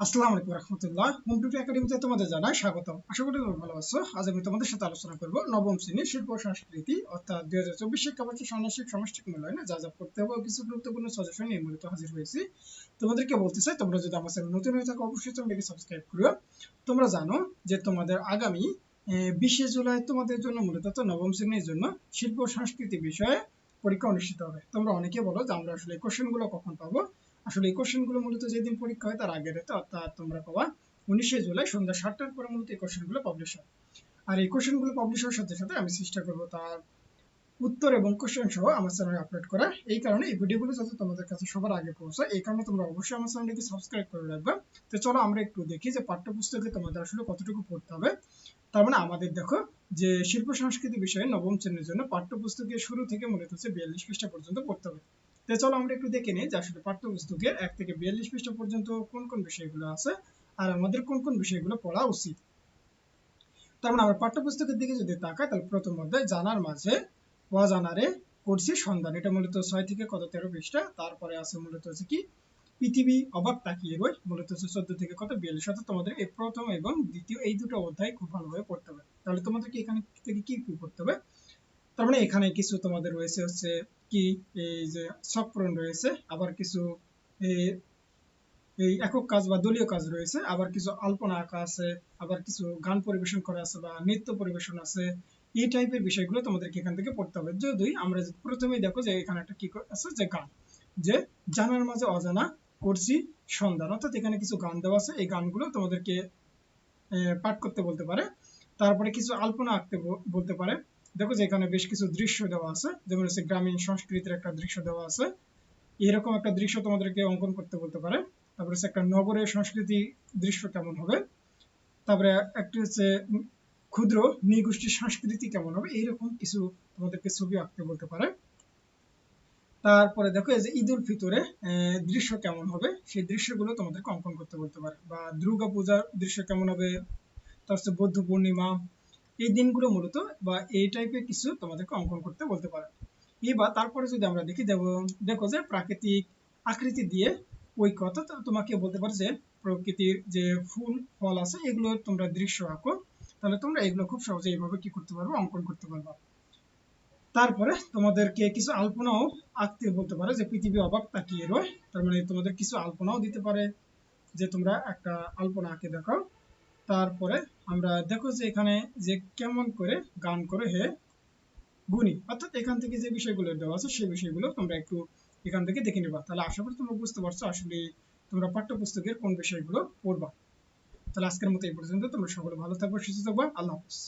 আসসালামু আলাইকুম রহমতুল্লাহ। হোম টুটু একাডেমিতে তোমাদের জানাই স্বাগতম। আশা করি তোমরা ভালো আছো। আজ আমি তোমাদের সাথে আলোচনা করব নবম শ্রেণির শিল্প সংস্কৃতি, অর্থাৎ দুই হাজার চব্বিশ সমষ্টিক মূল্যায়নে যা যা পড়তে হবে কিছু গুরুত্বপূর্ণ নিয়ে মূলত হাজির হয়েছি। তোমাদেরকে বলতে চাই, তোমরা যদি আমার চ্যানেল নতুন হয়ে থাকো, অবশ্যই সাবস্ক্রাইব করো। তোমরা জানো যে তোমাদের আগামী বিশে জুলাই তোমাদের জন্য মূলত নবম শ্রেণির জন্য শিল্প সংস্কৃতি বিষয়ে পরীক্ষা অনুষ্ঠিত হবে। তোমরা অনেকে বলো যে আমরা আসলে কোশ্চেনগুলো কখন পাবো। আসলে এই কোশ্চেনগুলো মূলত যেদিন পরীক্ষা হয় তার আগের রাতে, অর্থাৎ তোমরা পাবা উনিশে জুলাই সন্ধ্যা সাতটার পরে মূলত এই কোশ্চেনগুলো পাবলিশ হয়। আর এই কোশ্চেনগুলো পাবলিশ হওয়ার সাথে সাথে আমি চেষ্টা করব তার উত্তর এবং কোশ্চেন সহ আমার চ্যানেলে আপলোড করা। এই কারণে এই ভিডিওগুলো যাতে তোমাদের কাছে সবার আগে পৌঁছায়, এই কারণে তোমরা অবশ্যই আমার চ্যানেলটিকে সাবস্ক্রাইব করে রাখবে। তো চলো আমরা একটু দেখি যে পাঠ্যপুস্তকে তোমাদের আসলে কতটুকু পড়তে হবে। তার মানে আমাদের দেখো যে শিল্প সংস্কৃতি বিষয়ে নবম শ্রেণির জন্য পাঠ্যপুস্তকের শুরু থেকে মূলত হচ্ছে বিয়াল্লিশ পৃষ্ঠা পর্যন্ত পড়তে হবে। তো চলো আমরা একটু দেখে নিই যে আসলে পাঠ্যপুস্তকের এক থেকে বিয়াল্লিশ পৃষ্ঠা পর্যন্ত কোন কোন বিষয়গুলো আছে আর আমাদের কোন কোন বিষয়গুলো পড়া উচিত। তার মানে আমরা পাঠ্যপুস্তকের দিকে যদি তাকাই, তাহলে প্রথম অধ্যায়, জানার মাঝে অজানারে করছি সন্ধান। এটা মূলত ছয় থেকে কত? তেরো পৃষ্ঠা। তারপরে আছে মূলত হচ্ছে কি? পৃথিবী অবাক তাকিয়ে রই মূলত হচ্ছে চোদ্দ থেকে কত? বিয়াল্লিশ। অর্থাৎ তোমাদের এই প্রথম এবং দ্বিতীয় এই দুটো অধ্যায় খুব ভালোভাবে পড়তে হবে। তাহলে তোমাদেরকে এখানে থেকে কি কি পড়তে হবে? তার মানে এখানে কিছু তোমাদের রয়েছে হচ্ছে কি, এই যে সপ্রণ রয়েছে, আবার কিছু এই একক কাজ বা দলীয় কাজ রয়েছে, আবার কিছু আলপনা আঁকা আছে, আবার কিছু গান পরিবেশন করা আছে বা নৃত্য পরিবেশন আছে, এই টাইপের বিষয়গুলো তোমাদেরকে এখান থেকে পড়তে হবে। যদি আমরা প্রথমেই দেখো যে এখানে একটা কি আছে, যে গান, যে জানার মাঝে অজানা করছি সন্ধান, অর্থাৎ এখানে কিছু গান দেওয়া আছে, এই গানগুলো তোমাদেরকে পাঠ করতে বলতে পারে। তারপরে কিছু আলপনা আঁকতে বলতে পারে। দেখো যে এখানে বেশ কিছু দৃশ্য দেওয়া আছে। যেমন হচ্ছে গ্রামীণ সংস্কৃতির একটা দৃশ্য দেওয়া আছে। এরকম একটা দৃশ্য তোমাদেরকে অঙ্কন করতে বলতে পারে। তারপরে হচ্ছে একটা নগরের সংস্কৃতি দৃশ্য কেমন হবে? তারপরে একটি হচ্ছে ক্ষুদ্র নৃগোষ্ঠীর সংস্কৃতি কেমন হবে? এইরকম কিছু তোমাদেরকে ছবি আঁকতে বলতে পারে। তারপরে দেখো যে ঈদ উল ফিতরে দৃশ্য কেমন হবে? সেই দৃশ্যগুলো তোমাদেরকে অঙ্কন করতে বলতে পারে। বা দুর্গা পূজার দৃশ্য কেমন হবে? তার হচ্ছে বৌদ্ধ পূর্ণিমা এই দিনগুলো মূলত বা এই টাইপের কিছু তোমাদেরকে অঙ্কন করতে বলতে পারে। এবার তারপরে যদি আমরা দেখি, দেখো যে প্রাকৃতিক আকৃতি দিয়ে ওই কথা তোমাকে বলতে পারে যে প্রকৃতির যে ফুল, ফল আছে, এগুলো তোমরা দৃশ্য আঁকো, তাহলে তোমরা এগুলো খুব সহজে এইভাবে কি করতে পারবে, অঙ্কন করতে পারবে। তারপরে তোমাদেরকে কিছু আলপনাও আঁকতে বলতে পারে, যে পৃথিবী অবাক তাকিয়ে রয়, তার মানে তোমাদের কিছু আলপনাও দিতে পারে, যে তোমরা একটা আলপনা আঁকে দেখাও। তারপরে আমরা দেখো যে এখানে যে কেমন করে গান করে হে গুণী। অর্থাৎ এখান থেকে যে বিষয়গুলো দেওয়া আছে, সেই বিষয়গুলো তোমরা একটু এখান থেকে দেখে নেবা। তাহলে আশা করি তোমরা বুঝতে পারছ, আসলে তোমরা পাঠ্যপুস্তকের কোন বিষয়গুলো পড়বা। তাহলে আজকের মতো এই পর্যন্ত। তোমরা সকলে ভালো থাকব, সুস্থ থাকবা। আল্লাহ হাফিজ।